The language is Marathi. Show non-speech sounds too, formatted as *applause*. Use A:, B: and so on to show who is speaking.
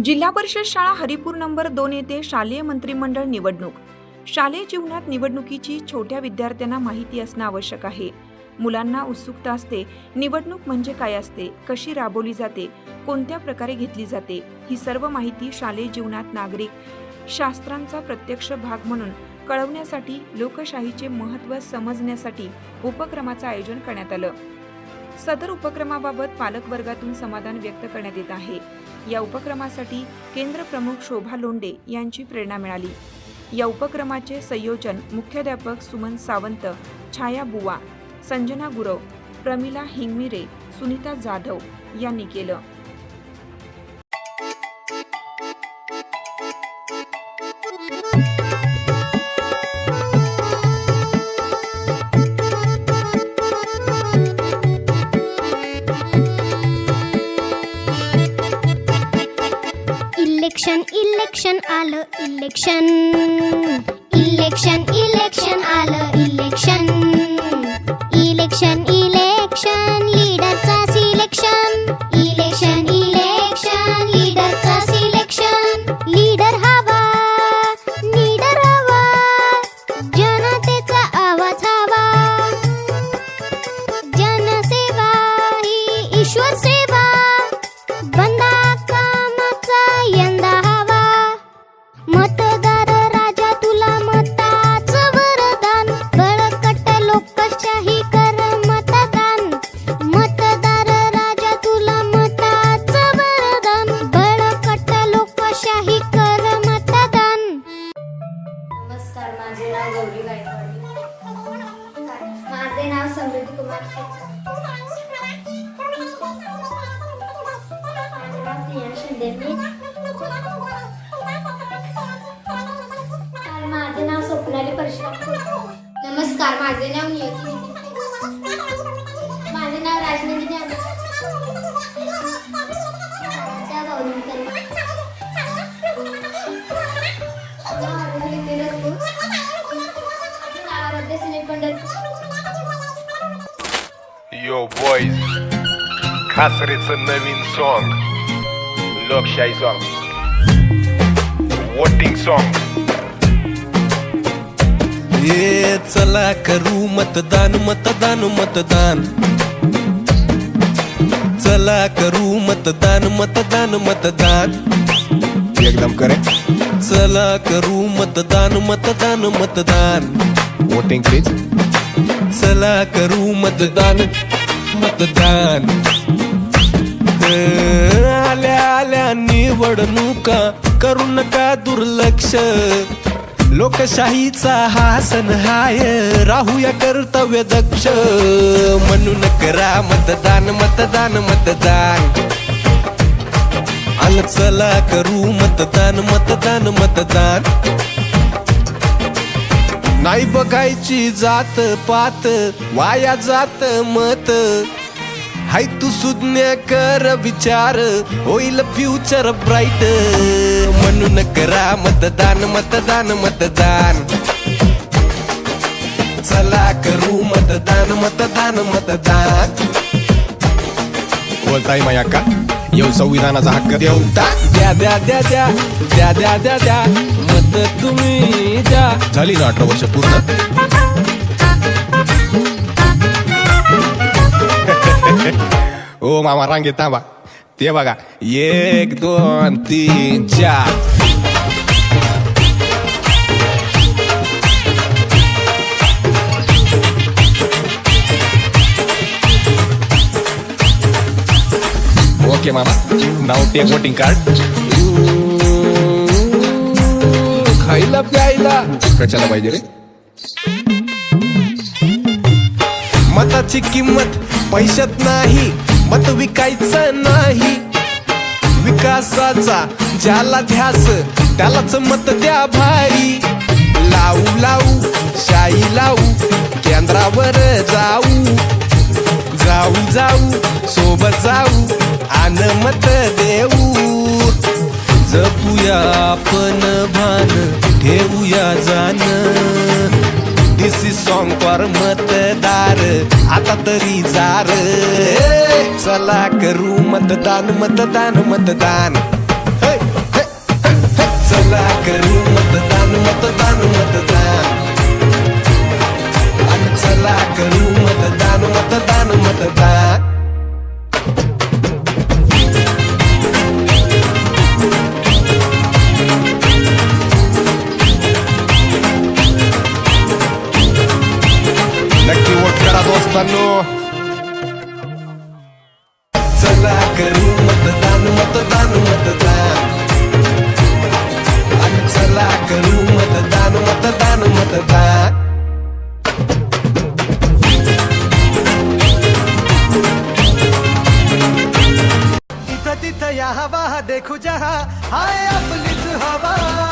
A: जिल्हा परिषद शाळा हरिपूर नंबर दोन येथे शालेय मंत्रिमंडळ निवडणूक. शालेय जीवनात निवडणुकीची छोट्या विद्यार्थ्यांना माहिती असणं आवश्यक आहे. मुलांना उत्सुकता असते निवडणूक म्हणजे काय असते कशी राबवली जाते कोणत्या प्रकारे घेतली जाते ही सर्व माहिती शालेय जीवनात नागरिक शास्त्रांचा प्रत्यक्ष भाग म्हणून कळवण्यासाठी लोकशाहीचे महत्त्व समजण्यासाठी उपक्रमाचं आयोजन करण्यात आलं. सदर उपक्रमाबाबत पालकवर्गातून समाधान व्यक्त करण्यात येत आहे. या उपक्रमासाठी केंद्र प्रमुख शोभा लोंडे यांची प्रेरणा मिळाली. या उपक्रमाचे संयोजन मुख्याध्यापक सुमन सावंत छाया बुवा संजना गुरव प्रमिला हिंगमिरे सुनीता जाधव यांनी केलं.
B: election, election, आलं election. Election, election, आलं election. Election, election.
C: नमस्कार माझे नाव गौरी गायकवाड. माझे नाव समृद्धी कुमार माझे नाव प्रिया शिंदे. माझे नाव स्वप्नाली परशुराम नमस्कार माझे नाव नियती माझे नाव राजनंदिनी
D: यो बॉईज खासरेचं नवीन सॉन्ग लोकशाही सॉन्ग वोटिंग सॉन्ग
E: ये चला करू मतदान मतदान मतदान चला करू मतदान मतदान मतदान
D: एकदम करेक्ट
E: चला करू मतदान मतदान मतदान
D: वोटिंग प्लीज
E: चला करू मतदान मतदान. आल्या आल्या निवडणुका करू नका दुर्लक्ष? लोकशाहीचा हा सण हाय राहूया कर्तव्य दक्ष. म्हणून करा मतदान मतदान मतदान. अन चला करू मतदान मतदान मतदान. नाही बघायची जात पात वाया जात मत. हाय तू सुज्ञ कर विचार होईल फ्युचर ब्राईट म्हणून करा मतदान मतदान मतदान. चला करू मतदान मतदान मतदान.
D: बोलताय माया का येऊ संविधानाचा हक्क देऊ
E: द्या द्या द्या द्या. द्या द्या द्या द्या. मत तुम्ही द्या
D: झाली ना अठरा वर्ष पूर्ण? *laughs* ओ मामा रांगेत थांबा. ते बघा
E: एक दोन तीन चार.
D: ओके मामा नाव टेक वोटिंग कार्ड
E: खायला प्यायला
D: कशाला पाहिजे रे?
E: मताची किंमत पैशात नाही मत विकायचं नाही. विकासाचा ज्याला ध्यास त्यालाच मत द्या भारी. लावू लावू शाई लावू केंद्रावर जाऊ. जाऊ जाऊ सोबत जाऊ आन मत देऊ. जपूया आपण इज मतदार आता तरी जार. चला करू मतदान मतदान मतदान. हे, चला करू मतदान मतदान मतदान. आणि चला करू मतदान मतदान मतदान. वोट करा मतदान मतदान मतदान करू मतदान मतदान मतदान
F: या हवा देखू जहा, हाय आपलीच हवा।